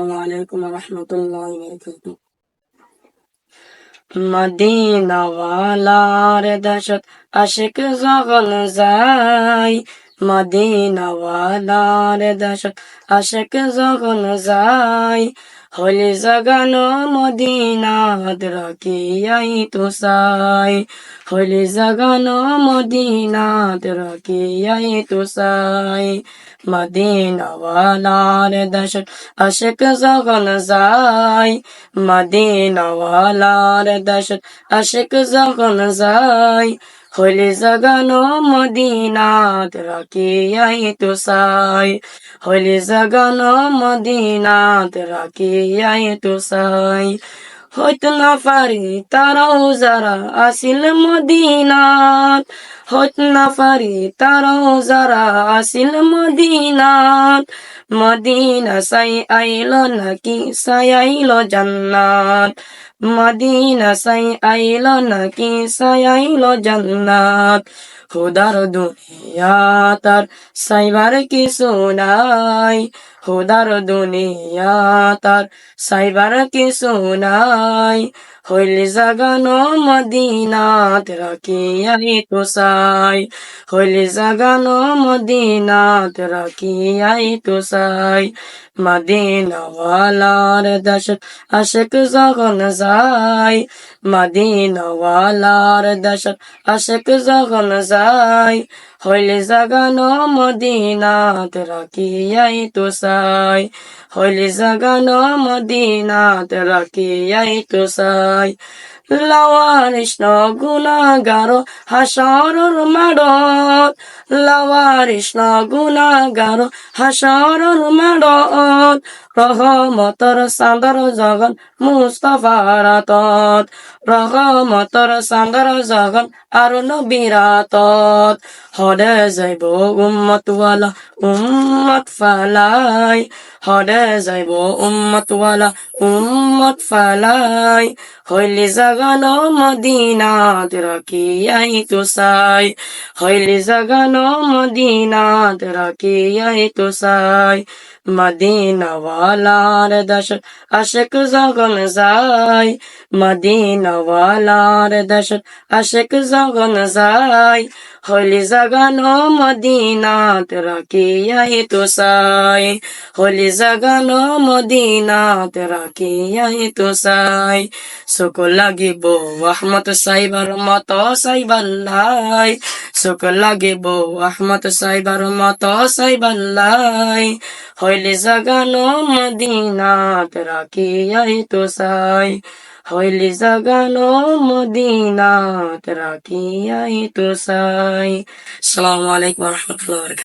আসসালামু আলাইকুম রহমতুল্লাহ বারকাতু মদিনাওয়ালার দশত আশিক যখন যাই। মদিনাওয়ালার দশত আশিক যখন যায় হলি জাগানো মদিনাত রাখিয়াই তো সাই হলি জাগানো মদিনাত রাখিয়াই তো সাই মদিনাওয়ালার দশত আশিক যখন যায়। মদিনাওয়ালার দশত আশিক যখন যায়। হলি জাগানো মদিনাত রাখিয়াই তো সাই হলে জাগানো মদিনাত রাখিয়াই তো সাই হইত না পারি তারাও যারা আসিল মদিনাত। হইত না পারি তারাও যারা আসিল মদিনাত। মদিনা সাই আইল নাকি সাই আইল জান্নাত। মদিনা সাই আইল নাকি সাই আইল জান্নাত। খুদার দুনিয়া তার সাইবার কিছু নাই হুদার দুনিয়া তার সাইবার কিছু নাই হইলি জাগানো মদিনাত রাখিয়াই তো সাই হইলি জাগানো মদিনাত রাখিয়াই তো সাই মদিনাওয়ালার দশক আশক যখন যায়, মদিনাওয়ালার দশক আশক যখন যায়, হইলে জাগানো মদিনাত রাখিয়াই তো সাই হইলে জাগানো মদিনাত রাখিয়াই তো সাই লাওয়ারিস গুণাগার হাসরর মাডত লাওয়ারিস গুণাগার হাসরর মাডত রহমতর চাঁদর জগন মুস্তফার তত রহমতর চাঁদর জগন আর নবীরাতত হদে যাইব উম্মতওয়ালা উম্মত ফালাই। হদে যাইব উম্মতওয়ালা উম্মত ফালাই। হইলি জাগানো মদিনাত রাখিয়াই তো সাই হইলি জাগানো মদিনাত রাখিয়াই তো সাই মদিনাওয়ালার দশ আশক যখন যায়। মদিনাওয়ালার দশ আশক যখন যায়। হলি জাগানো মদিনাত রাখিয়াই তো সাই হলি জাগানো মদিনাত রাখিয়াই তো সাই সকল লাগিব আহমত সাইবার মত সাইবাল্লাই সকল লাগিব। আহমত সাইবার মত সাইবাল্লাই হইলে জাগানো মদিনাত রাখিয়াই তো সাই হইলে জাগানো মদিনাত তো সাই